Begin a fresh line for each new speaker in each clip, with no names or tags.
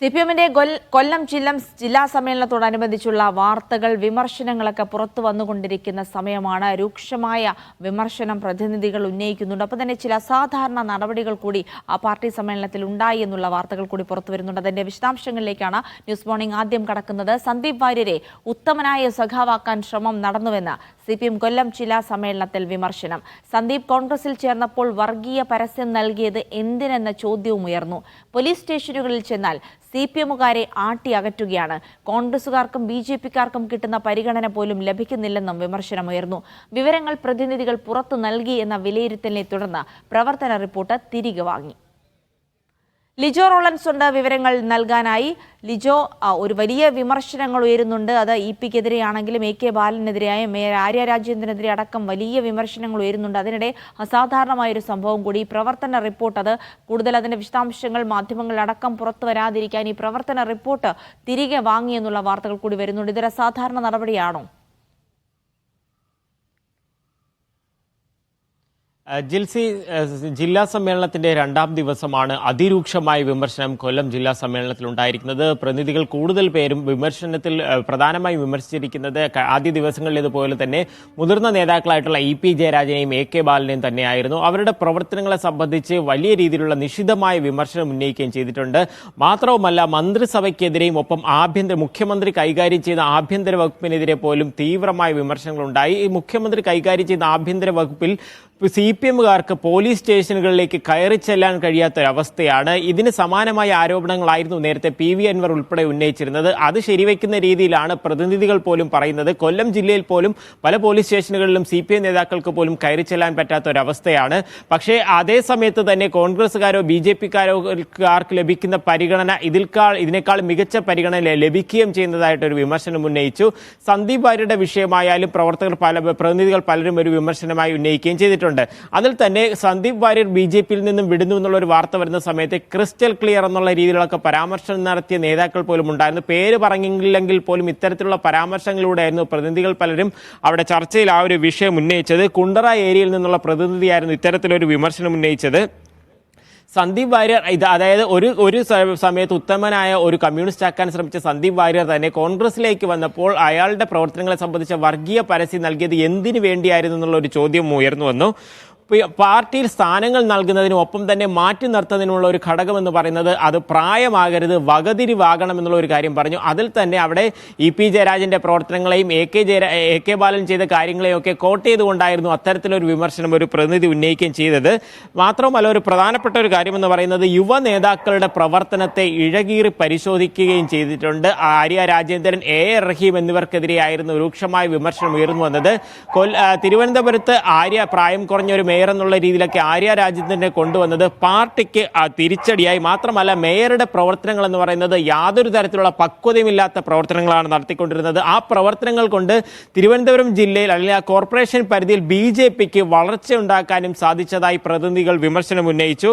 C P എമ്മിന്റെ കൊല്ലം ജില്ലം ജില്ലാ സമ്മേളനത്തോടനുബന്ധിച്ചുള്ള വാർത്തകൾ വിമർശനങ്ങളൊക്കെ പുറത്തു വന്നുകൊണ്ടിരിക്കുന്ന സമയമാണ് രൂക്ഷമായ വിമർശനം പ്രതിനിധികൾ ഉന്നയിക്കുന്നുണ്ട്. അപ്പോൾ തന്നെ ചില അസാധാരണ നടപടികൾ കൂടി ആ പാർട്ടി സമ്മേളനത്തിൽ ഉണ്ടായി എന്നുള്ള വാർത്തകൾ കൂടി പുറത്തു വരുന്നുണ്ട്. അതിന്റെ വിശദാംശങ്ങളിലേക്കാണ് ന്യൂസ് മോർണിംഗ് ആദ്യം കടക്കുന്നത്. സന്ദീപ് വാര്യരെ ഉത്തമനായ സഖാവാക്കാൻ ശ്രമം നടന്നുവെന്ന് സി പി എം കൊല്ലം ജില്ലാ സമ്മേളനത്തിൽ വിമർശനം. സന്ദീപ് കോൺഗ്രസിൽ ചേർന്നപ്പോൾ വർഗീയ പരസ്യം നൽകിയത് എന്തിനെന്ന ചോദ്യവും ഉയർന്നു. പോലീസ് സ്റ്റേഷനുകളിൽ ചെന്നാൽ സി പി എമ്മുകാരെ ആട്ടി അകറ്റുകയാണ്. കോൺഗ്രസുകാർക്കും ബി ജെ പിക്കാർക്കും കിട്ടുന്ന പരിഗണന പോലും ലഭിക്കുന്നില്ലെന്നും വിമർശനമുയർന്നു വിവരങ്ങൾ പ്രതിനിധികൾ പുറത്തു നൽകി എന്ന വിലയിരുത്തലിനെ തുടർന്ന് പ്രവർത്തന റിപ്പോർട്ട് തിരികെ വാങ്ങി. ലിജോ റോളൻസ് ഉണ്ട് വിവരങ്ങൾ നൽകാനായി. ലിജോ ഒരു വലിയ വിമർശനങ്ങൾ ഉയരുന്നുണ്ട്. അത് ഇ പിക്കെതിരെയാണെങ്കിലും എ കെ ബാലനെതിരെയായും മേയർ ആര്യ രാജേന്ദ്രനെതിരെ അടക്കം വലിയ വിമർശനങ്ങൾ ഉയരുന്നുണ്ട്. അതിനിടെ അസാധാരണമായ ഒരു സംഭവം കൂടി. പ്രവർത്തന റിപ്പോർട്ട് അത് കൂടുതൽ അതിന്റെ വിശദാംശങ്ങൾ മാധ്യമങ്ങളിലടക്കം പുറത്തു വരാതിരിക്കാൻ ഈ പ്രവർത്തന റിപ്പോർട്ട് തിരികെ വാങ്ങിയെന്നുള്ള വാർത്തകൾ കൂടി വരുന്നുണ്ട്. ഇതൊരു അസാധാരണ നടപടിയാണോ?
ജിൽസി ജില്ലാ സമ്മേളനത്തിന്റെ രണ്ടാം ദിവസമാണ് അതിരൂക്ഷമായ വിമർശനം കൊല്ലം ജില്ലാ സമ്മേളനത്തിൽ ഉണ്ടായിരിക്കുന്നത്. പ്രതിനിധികൾ കൂടുതൽ പേരും വിമർശനത്തിൽ പ്രധാനമായി വിമർശിച്ചിരിക്കുന്നത് ആദ്യ ആദ്യ ദിവസങ്ങളിലേതുപോലെ തന്നെ മുതിർന്ന നേതാക്കളായിട്ടുള്ള ഇ പി ജയരാജനെയും എ കെ ബാലനെയും തന്നെയായിരുന്നു. അവരുടെ പ്രവർത്തനങ്ങളെ സംബന്ധിച്ച് വലിയ രീതിയിലുള്ള നിശിതമായ വിമർശനം ഉന്നയിക്കുകയും ചെയ്തിട്ടുണ്ട്. മാത്രവുമല്ല മന്ത്രിസഭയ്ക്കെതിരെയും ഒപ്പം ആഭ്യന്തര മുഖ്യമന്ത്രി കൈകാര്യം ചെയ്ത ആഭ്യന്തര വകുപ്പിനെതിരെ പോലും തീവ്രമായ വിമർശനങ്ങളുണ്ടായി. ഈ മുഖ്യമന്ത്രി കൈകാര്യം ചെയ്ത ആഭ്യന്തര വകുപ്പിൽ സി പി എമ്മുകാർക്ക് പോലീസ് സ്റ്റേഷനുകളിലേക്ക് കയറി ചെല്ലാൻ കഴിയാത്തൊരവസ്ഥയാണ്. ഇതിന് സമാനമായ ആരോപണങ്ങളായിരുന്നു നേരത്തെ പി വി അൻവർ ഉൾപ്പെടെ ഉന്നയിച്ചിരുന്നത്. അത് ശരിവെക്കുന്ന രീതിയിലാണ് പ്രതിനിധികൾ പോലും പറയുന്നത്. കൊല്ലം ജില്ലയിൽ പോലും പല പോലീസ് സ്റ്റേഷനുകളിലും സി പി എം നേതാക്കൾക്ക് പോലും കയറി ചെല്ലാൻ പറ്റാത്തൊരവസ്ഥയാണ്. പക്ഷേ അതേ സമയത്ത് തന്നെ കോൺഗ്രസ്സുകാരോ ബി ജെ പിക്കാരോ ആർക്ക് ലഭിക്കുന്ന പരിഗണന ഇതിൽക്കാൾ ഇതിനേക്കാൾ മികച്ച പരിഗണന ലഭിക്കുകയും ചെയ്യുന്നതായിട്ടൊരു വിമർശനം ഉന്നയിച്ചു. സന്ദീപ് വാര്യയുടെ വിഷയമായാലും പ്രവർത്തകർ പല പ്രതിനിധികൾ പലരും ഒരു വിമർശനമായി ഉന്നയിക്കുകയും ചെയ്തിട്ടുണ്ട്. അതിൽ തന്നെ സന്ദീപ് വാര്യർ ബി ജെ പിയിൽ നിന്നും വിടുന്നു എന്നുള്ള ഒരു വാർത്ത വരുന്ന സമയത്ത് ക്രിസ്റ്റൽ ക്ലിയർ എന്നുള്ള രീതിയിലൊക്കെ പരാമർശം നടത്തിയ നേതാക്കൾ പോലും ഉണ്ടായിരുന്നു. പേര് പറഞ്ഞില്ലെങ്കിൽ പോലും ഇത്തരത്തിലുള്ള പരാമർശങ്ങളിലൂടെയായിരുന്നു പ്രതിനിധികൾ പലരും അവിടെ ചർച്ചയിൽ ആ ഒരു വിഷയം ഉന്നയിച്ചത്. കുണ്ടറ ഏരിയയിൽ നിന്നുള്ള പ്രതിനിധിയായിരുന്നു ഇത്തരത്തിലൊരു വിമർശനം ഉന്നയിച്ചത്. സന്ദീപ് വാര്യർ ഇത് അതായത് ഒരു ഒരു സമയത്ത് ഉത്തമനായ ഒരു കമ്മ്യൂണിസ്റ്റ് ആക്കാൻ ശ്രമിച്ച സന്ദീപ് വാര്യർ തന്നെ കോൺഗ്രസിലേക്ക് വന്നപ്പോൾ അയാളുടെ പ്രവർത്തനങ്ങളെ സംബന്ധിച്ച വർഗീയ പരസ്യം നൽകിയത് എന്തിനു വേണ്ടിയായിരുന്നു എന്നുള്ള ഒരു ചോദ്യം ഉയർന്നു വന്നു. പാർട്ടിയിൽ സ്ഥാനങ്ങൾ നൽകുന്നതിനും ഒപ്പം തന്നെ മാറ്റി നിർത്തുന്നതിനുമുള്ള ഒരു ഘടകം എന്ന് പറയുന്നത് അത് പ്രായമാകരുത് വകതിരിവാകണം എന്നുള്ള ഒരു കാര്യം പറഞ്ഞു. അതിൽ തന്നെ അവിടെ ഇ പി ജയരാജന്റെ പ്രവർത്തനങ്ങളെയും എ കെ ജയരാ എ കെ ബാലൻ ചെയ്ത കാര്യങ്ങളെയും ഒക്കെ കോട്ട് ചെയ്തുകൊണ്ടായിരുന്നു അത്തരത്തിലൊരു വിമർശനം ഒരു പ്രതിനിധി ഉന്നയിക്കുകയും ചെയ്തത്. മാത്രമല്ല ഒരു പ്രധാനപ്പെട്ട ഒരു കാര്യമെന്ന് പറയുന്നത് യുവ നേതാക്കളുടെ പ്രവർത്തനത്തെ ഇഴകീറി പരിശോധിക്കുകയും ചെയ്തിട്ടുണ്ട്. ആര്യ രാജേന്ദ്രൻ എ എ റഹീം എന്നിവർക്കെതിരെയായിരുന്നു രൂക്ഷമായ വിമർശനം ഉയർന്നു വന്നത്. കൊല്ല തിരുവനന്തപുരത്ത് ആര്യ പ്രായം കുറഞ്ഞ ഒരു മേയർ എന്നുള്ള രീതിയിലൊക്കെ ആര്യ രാജേന്ദ്രനെ കൊണ്ടുവന്നത് പാർട്ടിക്ക് തിരിച്ചടിയായി. മാത്രമല്ല മേയറുടെ പ്രവർത്തനങ്ങൾ എന്ന് പറയുന്നത് യാതൊരു തരത്തിലുള്ള പക്വതയുമില്ലാത്ത പ്രവർത്തനങ്ങളാണ് നടത്തിക്കൊണ്ടിരുന്നത്. ആ പ്രവർത്തനങ്ങൾ കൊണ്ട് തിരുവനന്തപുരം ജില്ലയിൽ അല്ലെങ്കിൽ ആ കോർപ്പറേഷൻ പരിധിയിൽ ബി ജെ പിക്ക് വളർച്ച ഉണ്ടാക്കാനും സാധിച്ചതായി പ്രതിനിധികൾ വിമർശനം ഉന്നയിച്ചു.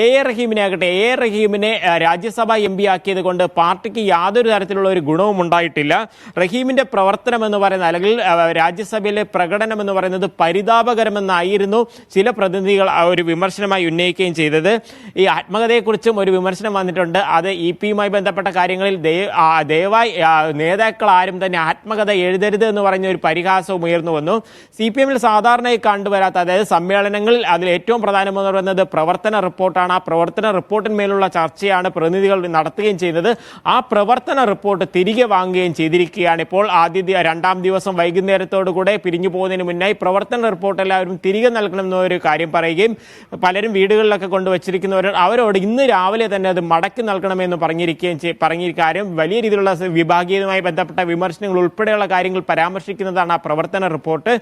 എ എ റഹീമിനെ ആകട്ടെ എ എ റഹീമിനെ രാജ്യസഭാ എം പി ആക്കിയത് കൊണ്ട് പാർട്ടിക്ക് യാതൊരു തരത്തിലുള്ള ഒരു ഗുണവും ഉണ്ടായിട്ടില്ല. റഹീമിന്റെ പ്രവർത്തനം എന്ന് പറയുന്നത് അല്ലെങ്കിൽ രാജ്യസഭയിലെ പ്രകടനം എന്ന് പറയുന്നത് പരിതാപകരമെന്നായിരുന്നു. ചില പ്രതിനിധികൾ ആ ഒരു വിമർശനമായി ഉന്നയിക്കുകയും ചെയ്തത്. ഈ ആത്മകഥയെക്കുറിച്ചും ഒരു വിമർശനം വന്നിട്ടുണ്ട്. അത് ഇ പിയുമായി ബന്ധപ്പെട്ട കാര്യങ്ങളിൽ ദയ- ദയവായി നേതാക്കൾ ആരും തന്നെ ആത്മകഥ എഴുതരുത് എന്ന് പറഞ്ഞ ഒരു പരിഹാസവും ഉയർന്നു വന്നു. സി പി എമ്മിൽ സാധാരണയായി കണ്ടുവരാത്ത അതായത് സമ്മേളനങ്ങളിൽ അതിൽ ഏറ്റവും പ്രധാനമെന്ന് പറയുന്നത് പ്രവർത്തന റിപ്പോർട്ടാണ്. ആ പ്രവർത്തന റിപ്പോർട്ടിന്മേലുള്ള ചർച്ചയാണ് പ്രതിനിധികൾ നടത്തുകയും ചെയ്യുന്നത് ആ പ്രവർത്തന റിപ്പോർട്ട് തിരികെ വാങ്ങുകയും ചെയ്തിരിക്കുകയാണ് ഇപ്പോൾ. ആദ്യ രണ്ടാം ദിവസം വൈകുന്നേരത്തോടു കൂടെ പിരിഞ്ഞു പോകുന്നതിന് മുന്നായി പ്രവർത്തന റിപ്പോർട്ട് എല്ലാവരും തിരികെ നൽകണം എന്നൊരു കാര്യം പറയുകയും പലരും വീടുകളിലൊക്കെ കൊണ്ടുവച്ചിരിക്കുന്നവർ അവരോട് ഇന്ന് രാവിലെ തന്നെ അത് മടക്കി നൽകണമെന്ന് പറഞ്ഞിരിക്കുകയും പറഞ്ഞ കാര്യം വലിയ രീതിയിലുള്ള വിഭാഗീയതുമായി ബന്ധപ്പെട്ട വിമർശനങ്ങൾ ഉൾപ്പെടെയുള്ള കാര്യങ്ങൾ പരാമർശിക്കുന്നതാണ് ആ പ്രവർത്തന റിപ്പോർട്ട്.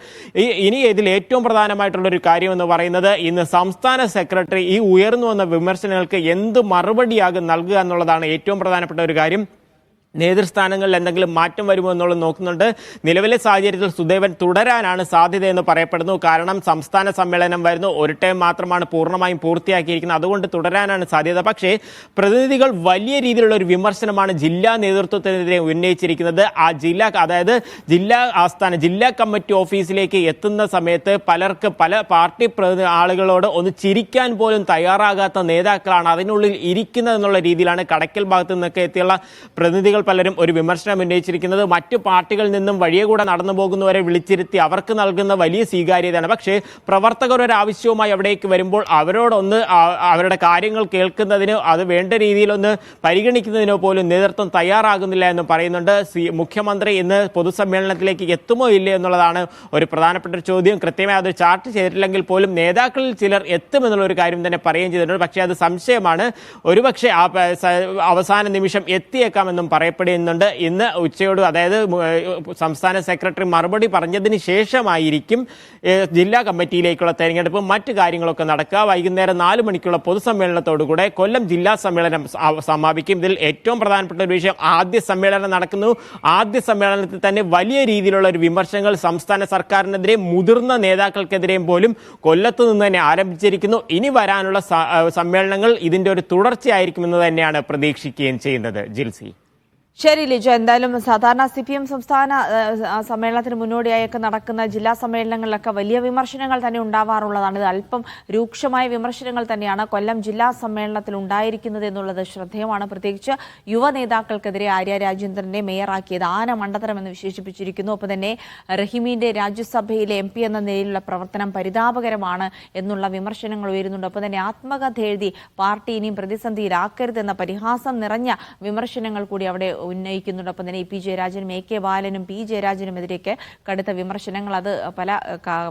ഇനി ഇതിൽ ഏറ്റവും പ്രധാനമായിട്ടുള്ള ഒരു കാര്യം എന്ന് പറയുന്നത് ഇന്ന് സംസ്ഥാന സെക്രട്ടറി ഈ ഉയർന്നു വന്ന വിമർശനങ്ങൾക്ക് എന്ത് മറുപടിയാകും നൽകുക എന്നുള്ളതാണ് ഏറ്റവും പ്രധാനപ്പെട്ട ഒരു കാര്യം. നേതൃസ്ഥാനങ്ങളിൽ എന്തെങ്കിലും മാറ്റം വരുമോ എന്നുള്ളത് നോക്കുന്നുണ്ട്. നിലവിലെ സാഹചര്യത്തിൽ സുദേവൻ തുടരാനാണ് സാധ്യതയെന്ന് പറയപ്പെടുന്നു. കാരണം സംസ്ഥാന സമ്മേളനം വരുന്നു. ഒരു ടൈം മാത്രമാണ് പൂർണമായും പൂർത്തിയാക്കിയിരിക്കുന്നത്. അതുകൊണ്ട് തുടരാനാണ് സാധ്യത. പക്ഷേ പ്രതിനിധികൾ വലിയ രീതിയിലുള്ള ഒരു വിമർശനമാണ് ജില്ലാ നേതൃത്വത്തിനെതിരെ ഉന്നയിച്ചിരിക്കുന്നത്. ആ ജില്ലാ അതായത് ജില്ലാ ആസ്ഥാന ജില്ലാ കമ്മിറ്റി ഓഫീസിലേക്ക് എത്തുന്ന സമയത്ത് പലർക്ക് പല പാർട്ടി ആളുകളോട് ഒന്ന് ചിരിക്കാൻ പോലും തയ്യാറാകാത്ത നേതാക്കളാണ് അതിനുള്ളിൽ ഇരിക്കുന്നത് എന്നുള്ള രീതിയിലാണ് കടക്കൽ ഭാഗത്ത് നിന്നൊക്കെ എത്തിയുള്ള പ്രതിനിധികൾ പലരും ഒരു വിമർശനം ഉന്നയിച്ചിരിക്കുന്നത് മറ്റു പാർട്ടികളിൽ നിന്നും വഴിയെ കൂടെ നടന്നു പോകുന്നവരെ വിളിച്ചിരുത്തി അവർക്ക് നൽകുന്ന വലിയ സ്വീകാര്യതയാണ്. പക്ഷേ പ്രവർത്തകർ ഒരു ആവശ്യവുമായി അവിടേക്ക് വരുമ്പോൾ അവരോടൊന്ന് അവരുടെ കാര്യങ്ങൾ കേൾക്കുന്നതിനോ അത് വേണ്ട രീതിയിലൊന്ന് പരിഗണിക്കുന്നതിനോ പോലും നേതൃത്വം തയ്യാറാകുന്നില്ല എന്ന് പറയുന്നുണ്ട്. മുഖ്യമന്ത്രി ഇന്ന് പൊതുസമ്മേളനത്തിലേക്ക് എത്തുമോ ഇല്ലേ എന്നുള്ളതാണ് ഒരു പ്രധാനപ്പെട്ട ഒരു ചോദ്യം. കൃത്യമായി അത് ചാർട്ട് ചെയ്തിട്ടില്ലെങ്കിൽ പോലും നേതാക്കളിൽ ചിലർ എത്തുമെന്നുള്ള ഒരു കാര്യം തന്നെ പറയുകയും ചെയ്തിട്ടുണ്ട്. പക്ഷേ അത് സംശയമാണ്. ഒരുപക്ഷെ അവസാന നിമിഷം എത്തിയേക്കാമെന്നും പറയപ്പെടുന്നുണ്ട്. ഇന്ന് ഉച്ചയോട് അതായത് സംസ്ഥാന സെക്രട്ടറി മറുപടി പറഞ്ഞതിന് ശേഷമായിരിക്കും ജില്ലാ കമ്മിറ്റിയിലേക്കുള്ള തെരഞ്ഞെടുപ്പ്. മറ്റു കാര്യങ്ങളൊക്കെ നടക്കുക. വൈകുന്നേരം നാല് മണിക്കുള്ള പൊതുസമ്മേളനത്തോടുകൂടെ കൊല്ലം ജില്ലാ സമ്മേളനം സമാപിക്കും. ഇതിൽ ഏറ്റവും പ്രധാനപ്പെട്ട ഒരു വിഷയം ആദ്യ സമ്മേളനം നടക്കുന്നു. ആദ്യ സമ്മേളനത്തിൽ തന്നെ വലിയ രീതിയിലുള്ള ഒരു വിമർശനങ്ങൾ സംസ്ഥാന സർക്കാരിനെതിരെ മുതിർന്ന നേതാക്കൾക്കെതിരെയും പോലും കൊല്ലത്ത് നിന്ന് തന്നെ ആരംഭിച്ചിരിക്കുന്നു. ഇനി വരാനുള്ള സമ്മേളനങ്ങൾ ഇതിന്റെ ഒരു തുടർച്ചയായിരിക്കുമെന്ന് തന്നെയാണ് പ്രതീക്ഷിക്കുകയും ചെയ്യുന്നത്. ജിൽസി.
ശരി ലിജോ എന്തായാലും സാധാരണ സി പി എം സംസ്ഥാന സമ്മേളനത്തിന് മുന്നോടിയായൊക്കെ നടക്കുന്ന ജില്ലാ സമ്മേളനങ്ങളിലൊക്കെ വലിയ വിമർശനങ്ങൾ തന്നെ ഉണ്ടാവാറുള്ളതാണ്. ഇത് അല്പം രൂക്ഷമായ വിമർശനങ്ങൾ തന്നെയാണ് കൊല്ലം ജില്ലാ സമ്മേളനത്തിൽ ഉണ്ടായിരിക്കുന്നത് എന്നുള്ളത് ശ്രദ്ധേയമാണ്. പ്രത്യേകിച്ച് യുവ നേതാക്കൾക്കെതിരെ ആര്യ രാജേന്ദ്രനെ മേയറാക്കിയത് ആന മണ്ടത്തരം എന്ന് വിശേഷിപ്പിച്ചിരിക്കുന്നു. ഒപ്പം തന്നെ റഹീമിന്റെ രാജ്യസഭയിലെ എം പി എന്ന നിലയിലുള്ള പ്രവർത്തനം പരിതാപകരമാണ് എന്നുള്ള വിമർശനങ്ങൾ ഉയരുന്നുണ്ട്. ഒപ്പം തന്നെ ആത്മകഥ എഴുതി പാർട്ടി ഇനിയും പ്രതിസന്ധിയിലാക്കരുതെന്ന പരിഹാസം നിറഞ്ഞ വിമർശനങ്ങൾ കൂടി അവിടെ ഉന്നയിക്കുന്നുണ്ട്. ഒപ്പം തന്നെ ഇ പി ജയരാജനും എ കെ ബാലനും പി ജയരാജനുമെതിരെയൊക്കെ കടുത്ത വിമർശനങ്ങൾ അത് പല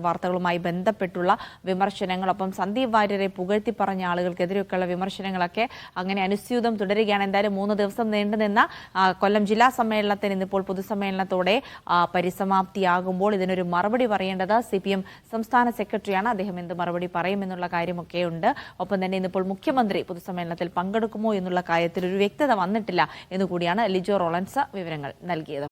വാർത്തകളുമായി ബന്ധപ്പെട്ടുള്ള വിമർശനങ്ങൾ. ഒപ്പം സന്ദീപ് വാര്യരെ പുകഴ്ത്തി പറഞ്ഞ ആളുകൾക്കെതിരെയൊക്കെയുള്ള വിമർശനങ്ങളൊക്കെ അങ്ങനെ അനുസ്യൂതം തുടരുകയാണ്. എന്തായാലും മൂന്ന് ദിവസം നീണ്ടുനിന്ന കൊല്ലം ജില്ലാ സമ്മേളനത്തിന് ഇന്നിപ്പോൾ പൊതുസമ്മേളനത്തോടെ പരിസമാപ്തിയാകുമ്പോൾ ഇതിനൊരു മറുപടി പറയേണ്ടത് സി പി എം സംസ്ഥാന സെക്രട്ടറിയാണ്. അദ്ദേഹം എന്ത് മറുപടി പറയുമെന്നുള്ള കാര്യമൊക്കെ ഉണ്ട് ഒപ്പം തന്നെ ഇന്നിപ്പോൾ മുഖ്യമന്ത്രി പൊതുസമ്മേളനത്തിൽ പങ്കെടുക്കുമോ എന്നുള്ള കാര്യത്തിൽ ഒരു വ്യക്തത വന്നിട്ടില്ല എന്നുകൂടിയാണ് ലിജോ റോളൻസ വിവരങ്ങൾ നൽകിയത്.